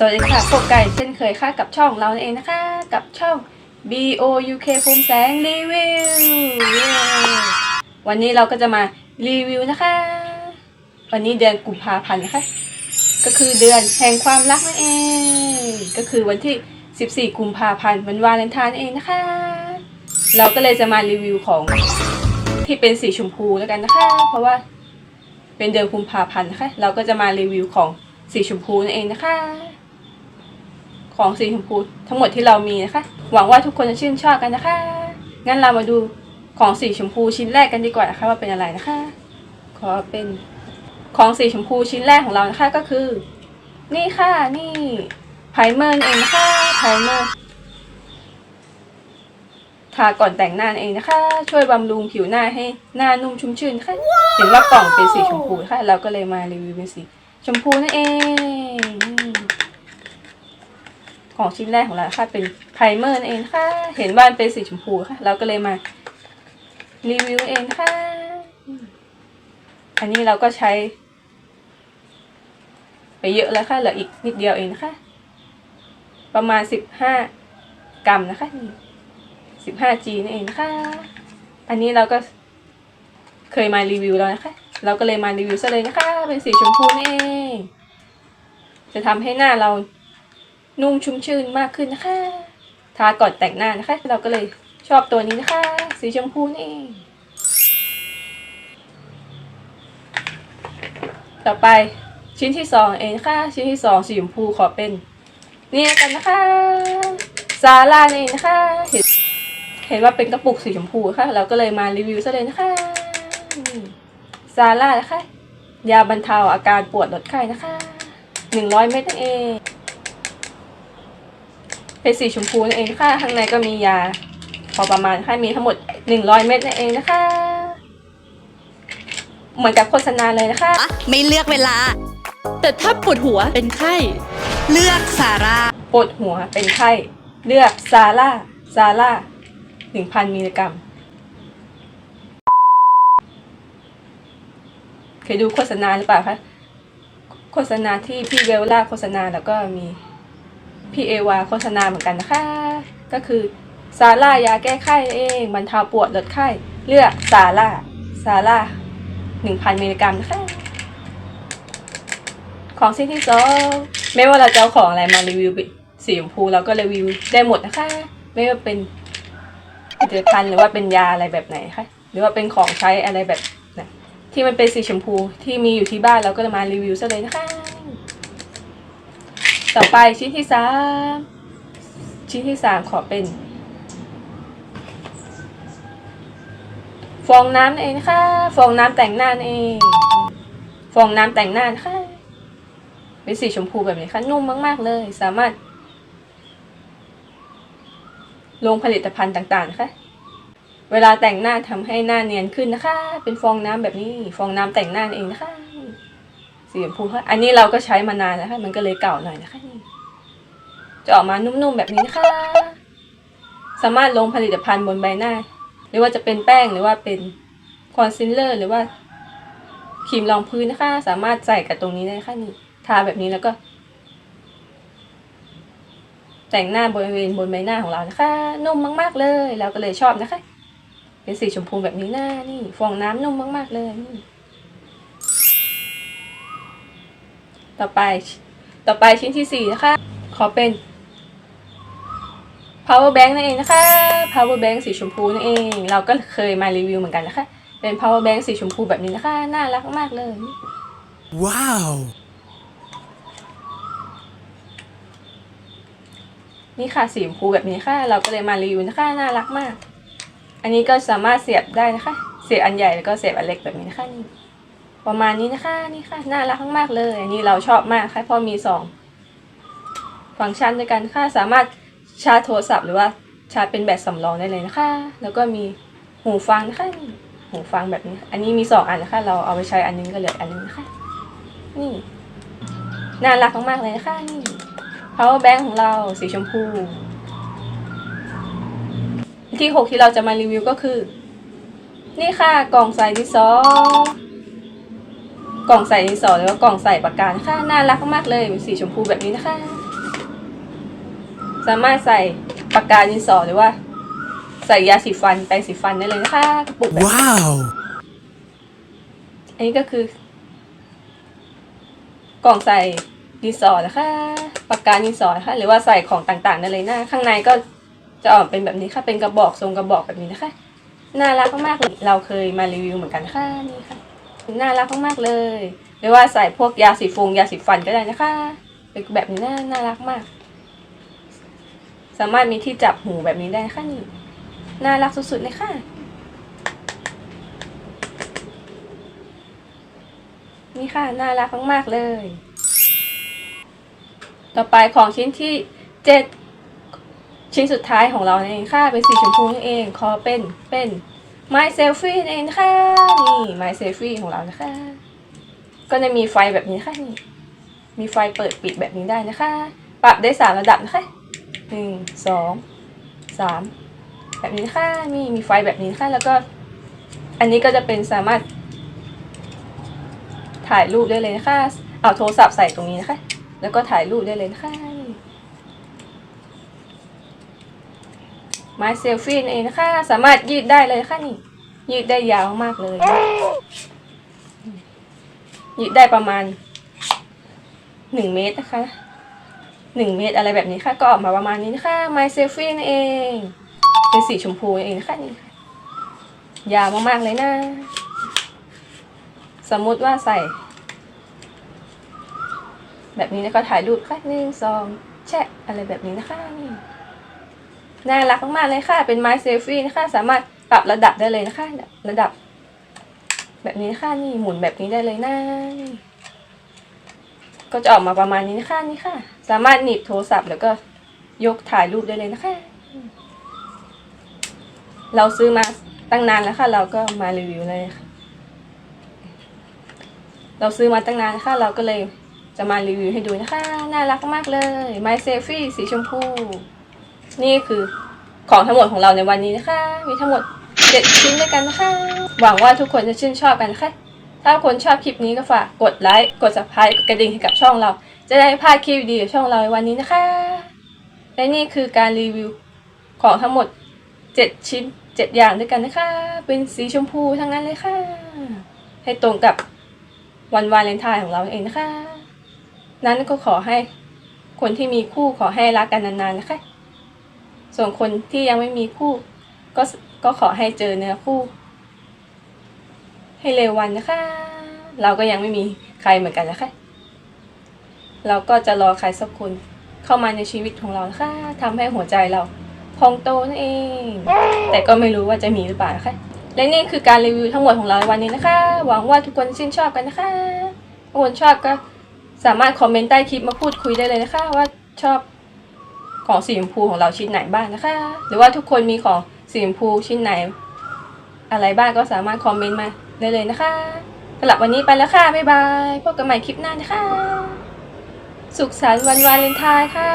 สวัสดีค่ะพบกันเช่นเคยค่ะกับช่องเราเองนะคะ กับช่อง B O U K ภูมิแสงรีวิววันนี้เราก็จะมารีวิวนะคะ วันนี้เดือนกุมภาพันธ์นะคะ ก็คือเดือนแห่งความรักนั่นเอง ก็คือวันที่ 14 กุมภาพันธ์วันวาเลนไทน์นั่นเองนะคะ เราก็เลยจะมารีวิวของที่เป็นสีชมพูแล้วกันนะคะ เพราะว่าเป็นเดือนกุมภาพันธ์นะคะ เราก็จะมารีวิวของสีชมพูนั่นเองนะคะ ของสีชมพูทั้งหมดที่เรามีนะคะ หวังว่าทุกคนจะชื่นชอบกันนะคะ งั้นเรามาดูของสีชมพูชิ้นแรกกันดีกว่านะคะว่าเป็นอะไรนะคะ ขอเป็นของสีชมพูชิ้นแรกของเรานะคะก็คือ นี่ค่ะนี่ไพรเมอร์เองนะคะไพรเมอร์ทาก่อนแต่งหน้าเองนะคะ ช่วยบำรุงผิวหน้าให้หน้านุ่มชุ่มชื่นค่ะ เห็นว่ากล่องเป็นสีชมพูค่ะ เราก็เลยมารีวิวเป็นสีชมพูนั่นเอง ของชิ้นแรกของเราค่ะ เป็นไพรเมอร์นั่นเองค่ะ เห็นว่านเป็นสีชมพูค่ะ เราก็เลยมารีวิวเองค่ะ อันนี้เราก็ใช้ ไปเยอะแล้วค่ะ เหลืออีกนิดเดียวเองนะคะประมาณสิบห้ากรัมนะคะนี่สิบห้าจีนั่นเองนะคะอันนี้เราก็เคยมารีวิวแล้วนะคะ เราก็เลยมารีวิวซะเลยนะคะ เป็นสีชมพูนี่เองจะทำให้หน้าเรา นุ่มชุ่มชื่นมากขึ้นนะคะทาก่อนแต่งหน้านะคะ เราก็เลยชอบตัวนี้นะคะ สีชมพูนี่ต่อไปชิ้นที่สองเองนะคะชิ้นที่สองสีชมพูขอเป็นนี่กันนะคะซาร่านี่เองนะคะเห็นเห็นว่าเป็นกระปุกสีชมพูค่ะ เราก็เลยมารีวิวซะเลยนะคะซาร่านะคะ ยาบรรเทาอาการปวดลดไข้นะคะหนึ่งร้อยเม็ดนั่นเอง เป็นสีชมพูนั่นเองค่ะ ข้างในก็มียาพอประมาณค่ะมีทั้งหมด 100 เม็ดนั่นเองนะคะ เหมือนกับโฆษณาเลยนะคะไม่เลือกเวลา แต่ถ้าปวดหัวเป็นไข้ เลือกสาราปวดหัวเป็นไข้ เลือกซาร่าซาร่า1,000 มิลลิกรัม เคยดูโฆษณาหรือเปล่าคะ โฆษณาที่พี่เวลล่าโฆษณาแล้วก็มี พี่เอวาโฆษณาเหมือนกันนะคะ ก็คือซาร่ายาแก้ไข้เองบรรเทาปวดลดไข้ เลือกซาร่าซาร่าหนึ่งพันมิลลิกรัมนะคะ ของชิ้นที่สองไม่ว่าเราจะเอาของอะไรมารีวิวสีชมพูเราก็รีวิวได้หมดนะคะ ไม่ว่าเป็นผลิตภัณฑ์หรือว่าเป็นยาอะไรแบบไหนคะหรือว่าเป็นของใช้อะไรแบบที่มันเป็นสีชมพูที่มีอยู่ที่บ้านเราก็จะมารีวิวซะเลยนะคะ ต่อไปชิ้นที่สามชิ้นที่สามขอเป็น ฟองน้ำนั่นเองนะคะฟองน้ำแต่งหน้านั่นเอง ฟองน้ำแต่งหน้านะคะเป็นสีชมพูแบบนี้ค่ะนุ่มมากๆเลย สามารถ ลงผลิตภัณฑ์ต่างๆนะคะเวลาแต่งหน้าทำให้หน้าเนียนขึ้นนะคะ เป็นฟองน้ำแบบนี้ ฟองน้ำแต่งหน้าเองนะคะ สีชมพูค่ะอันนี้เราก็ใช้มานานแล้วค่ะ มันก็เลยเก่าหน่อยนะคะนี่จะออกมานุ่มๆแบบนี้นะคะ สามารถลงผลิตภัณฑ์บนใบหน้า หรือว่าจะเป็นแป้งหรือว่าเป็นคอนซีลเลอร์หรือว่าครีมรองพื้นนะคะ สามารถใส่กับตรงนี้ได้นะคะนี่ทาแบบนี้แล้วก็ แต่งหน้าบริเวณบนใบหน้าของเรานะคะ นุ่มมาก ๆเลยเราก็เลยชอบนะคะ เป็นสีชมพูแบบนี้หน้านี่ฟองน้ำนุ่มมาก ๆเลยนี่ ต่อไป ต่อไปชิ้นที่สี่นะคะ ขอเป็น power bank นั่นเองนะคะ power bank สีชมพูนั่นเอง เราก็เคยมารีวิวเหมือนกันนะคะ เป็น power bank สีชมพูแบบนี้นะคะ น่ารักมากเลย Wow! นี่ค่ะสีชมพูแบบนี้ค่ะ เราก็เลยมารีวิวนะคะ น่ารักมาก อันนี้ก็สามารถเสียบได้นะคะ เสียบอันใหญ่แล้วก็เสียบอันเล็กแบบนี้นะคะนี่ ประมาณนี้นะคะนี่ค่ะน่ารักมากๆเลยอันนี้เราชอบมากค่ะพราะมีสองฟังก์ชันด้วยกันค่ะสามารถชาร์จโทรศัพท์หรือว่าชาร์จเป็นแบตสำรองได้เลยนะคะ แล้วก็มีหูฟังนะคะหูฟังแบบนี้ อันนี้มีสองอันนะคะ เราเอาไปใช้อันนึงก็เหลืออันนึงนะคะ นี่น่ารักมากๆเลยนะคะนี่ power bank ของเราสีชมพู ที่หกที่เราจะมารีวิวก็คือ นี่ค่ะกล่องใส่ดินสอ กล่องใส่ดินสอหรือว่ากล่องใส่ปากกานะคะน่ารักมากๆเลยเป็นสีชมพูแบบนี้นะคะ สามารถใส่ปากกาดินสอหรือว่า ใส่ยาสีฟันแปรงสีฟันได้เลยนะคะกระปุกแบบ Wow! อันนี้ก็คือ กล่องใส่ดินสอนะคะปากกาดินสอนะคะหรือว่าใส่ของต่างๆได้เลยนะข้างในก็จะออกเป็นแบบนี้ค่ะเป็นกระบอกทรงกระบอกแบบนี้นะคะน่ารักมากๆเลยเราเคยมารีวิวเหมือนกันค่ะนี่ค่ะ น่ารักมากๆเลย หรือว่าใส่พวกยาสีฟงยาสีฟันก็ได้นะคะเป็นแบบนี้น่าน่ารักมาก สามารถมีที่จับหูแบบนี้ได้นะคะนี่น่ารักสุดๆเลยค่ะ นี่ค่ะน่ารักมากๆเลย ต่อไปของชิ้นที่เจ็ดชิ้นสุดท้ายของเรานั่นเองค่ะเป็นสีชมพูนั่นเองขอเป็นเป็น My Selfie นั่นเองนะคะนี่ My Selfie ของเรานะคะ ก็จะมีไฟแบบนี้ค่ะนี่ มีไฟเปิดปิดแบบนี้ได้นะคะ ปรับได้สามระดับนะคะหนึ่งสองสามแบบนี้นะคะมีมีไฟแบบนี้นะคะแล้วก็ อันนี้ก็จะเป็นสามารถ ถ่ายรูปได้เลยนะคะเอาโทรศัพท์ใส่ตรงนี้นะคะ แล้วก็ถ่ายรูปได้เลยนะคะ มาเซลฟี่นั่นเองนะคะ สามารถยืดได้เลยค่ะนี่ ยืดได้ยาวมากเลย ยืดได้ประมาณหนึ่งเมตรนะคะหนึ่งเมตรอะไรแบบนี้ค่ะ ก็ออกมาประมาณนี้นะคะ My Selfie นั่นเอง เป็นสีชมพูนั่นเองนะคะนี่ะยาวมากๆเลยนะ สมมุติว่าใส่ แบบนี้แล้วก็ถ่ายรูปค่ะหนึ่งสองแชะอะไรแบบนี้นะคะนี่ น่ารักมากๆเลยค่ะ เป็นไม้เซลฟี่นะคะ สามารถปรับระดับได้เลยนะคะ ระดับ แบบนี้นะคะนี่หมุนแบบนี้ได้เลยนะก็จะออกมาประมาณนี้นะคะนี่ค่ะ สามารถหนีบโทรศัพท์ แล้วก็ยกถ่ายรูปได้เลยนะคะ เราซื้อมาตั้งนานแล้วค่ะ เราก็มารีวิวเลยค่ะเราซื้อมาตั้งนานนะคะเราก็เลยจะมารีวิวให้ดูนะคะ น่ารักมากเลย My Selfie สีชมพู นี่คือของทั้งหมดของเราในวันนี้นะคะ มีทั้งหมด7ชิ้นด้วยกันนะคะ หวังว่าทุกคนจะชื่นชอบกันนะคะ ถ้าคนชอบคลิปนี้ก็ฝากกดไลค์ กด subscribe กดกระดิ่งให้กับช่องเรา จะได้พลาดคลิปดีๆของช่องเราในวันนี้นะคะ และนี่คือการรีวิวของทั้งหมด7ชิ้น7อย่างด้วยกันนะคะ เป็นสีชมพูทั้งนั้นเลยค่ะ ให้ตรงกับวันวาเลนไทน์ของเราเองนะคะ นั้นก็ขอให้คนที่มีคู่ขอให้รักกันนานๆนะคะ ส่วนคนที่ยังไม่มีคู่ ก็ก็ขอให้เจอเนื้อคู่ ให้เร็ววันนะคะ เราก็ยังไม่มีใครเหมือนกันนะคะ เราก็จะรอใครสักคนเข้ามาในชีวิตของเรานะคะทำให้หัวใจเราพองโตนั่นเอง แต่ก็ไม่รู้ว่าจะมีหรือเปล่านะคะ และนี่คือการรีวิวทั้งหมดของเราในวันนี้นะคะ หวังว่าทุกคนชื่นชอบกันนะคะถ้าคนชอบก็สามารถคอมเมนต์ใต้คลิปมาพูดคุยได้เลยนะคะ ว่าชอบ ของสีชมพูของเราชิ้นไหนบ้างนะคะ หรือว่าทุกคนมีของสีชมพูชิ้นไหน อะไรบ้างก็สามารถคอมเมนต์มาได้เลยนะคะสำหรับวันนี้ไปแล้วค่ะ บ๊ายบาย พบกันใหม่คลิปหน้านะคะ สุขสันต์วันวาเลนไทน์ค่ะ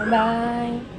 บ๊ายบาย